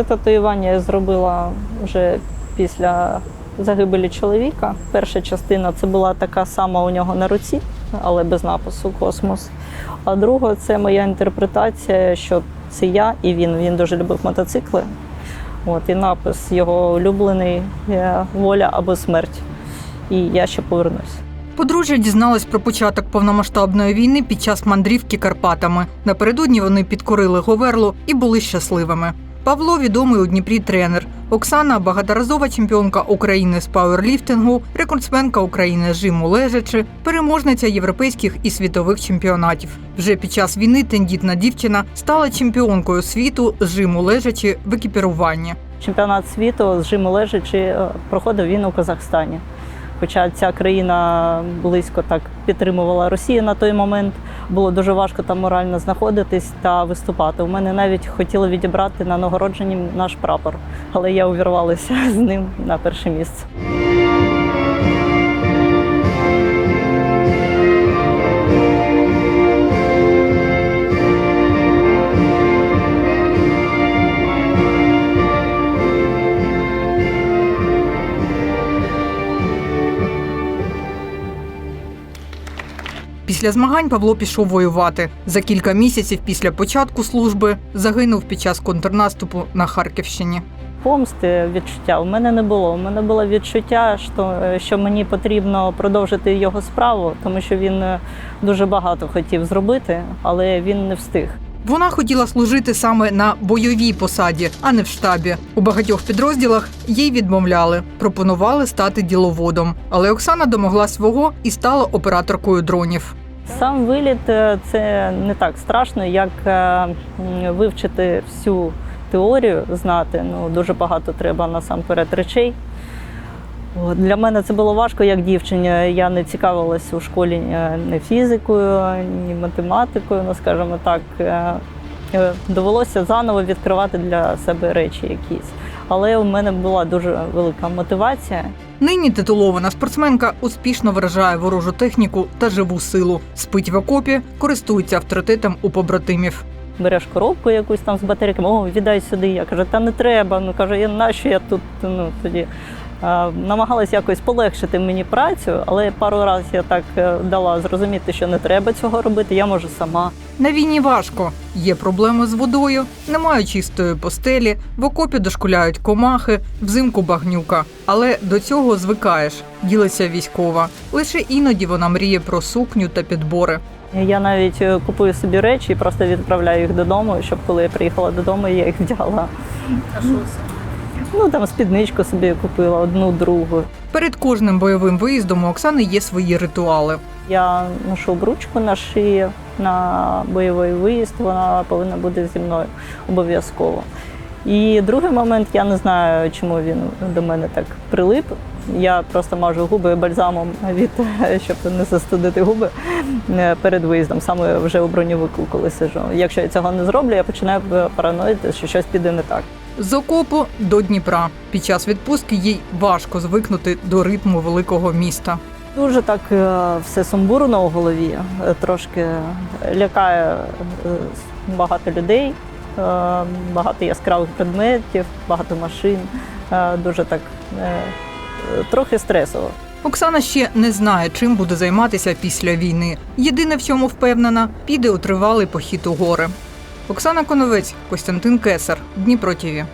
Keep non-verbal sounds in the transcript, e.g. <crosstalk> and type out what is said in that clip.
Це татуювання я зробила вже після загибелі чоловіка. Перша частина це була така сама у нього на руці, але без напису космос. А друга це моя інтерпретація, що це я і він. Він дуже любив мотоцикли. От, і напис його улюблений е, воля або смерть. І я ще повернусь. Подружжя дізналось про початок повномасштабної війни під час мандрівки Карпатами. Напередодні вони підкорили Говерлу і були щасливими. Павло відомий у Дніпрі тренер. Оксана багаторазова чемпіонка України з пауерліфтингу, рекордсменка України з жиму лежачи, переможниця європейських і світових чемпіонатів. Вже під час війни тендітна дівчина стала чемпіонкою світу з жиму лежачи в екіпіруванні. Чемпіонат світу з жиму лежачи е, проходив він у Казахстані. Хоча ця країна близько так підтримувала Росію на той момент, було дуже важко там морально знаходитись та виступати. У мене навіть хотіли відібрати на нагородженні наш прапор, але я увірвалася з ним на перше місце. Після змагань Павло пішов воювати. За кілька місяців після початку служби загинув під час контрнаступу на Харківщині. Помсти відчуття у мене не було. У мене було відчуття, що, що мені потрібно продовжити його справу, тому що він е, дуже багато хотів зробити, але він не встиг. Вона хотіла служити саме на бойовій посаді, а не в штабі. У багатьох підрозділах їй відмовляли, пропонували стати діловодом. Але Оксана домогла свого і стала операторкою дронів. Сам виліт е, це не так страшно, як е, вивчити всю теорію, знати. Ну дуже багато треба насамперед речей. Для мене це було важко як дівчині. Я не цікавилася у школі е, ні фізикою, ні математикою, ну скажімо так. Довелося заново відкривати для себе речі якісь. Але у мене була дуже велика мотивація. Нині титулована спортсменка успішно вражає ворожу техніку та живу силу. Спить в окопі, користується авторитетом у побратимів. береш коробку якусь там з батарейками, о, віддай сюди. Я кажу, та не треба. Ну каже, я нащо я тут ну, тоді. А, намагалась якось полегшити мені працю, але пару разів я так е, дала зрозуміти, що не треба цього робити, я можу сама. На війні важко. Є проблеми з водою, немає чистої постелі, в окопі дошкуляють комахи, взимку багнюка. Але до цього звикаєш, ділиться військова. Лише іноді вона мріє про сукню та підбори. Я навіть е, купую собі речі і просто відправляю їх додому, щоб коли я приїхала додому, я їх вдягла. А що це? Ну там спідничку собі купила одну другу. Перед кожним бойовим виїздом у Оксани є свої ритуали. Я ношу бручку на шиї на бойовий виїзд, вона повинна бути зі мною обов'язково. І другий момент, я не знаю, чому він до мене так прилип. Я просто мажу губи бальзамом від <laughs> щоб не застудити губи е, перед виїздом, саме вже у броньовику, коли сижу. Якщо я цього не зроблю, я починаю параноїти, що щось піде не так. З окопу до Дніпра. Під час відпустки їй важко звикнути до ритму великого міста. Дуже так е, все сумбурно у голові, е, трошки лякає е, багато людей, багато яскравих предметів, багато машин. Дуже так трохи стресово. Оксана ще не знає, чим буде займатися після війни. Єдине в цьому впевнена, піде у тривалий похід у гори. Оксана Коновець, Костянтин Кесар, Дніпро ТІВІ.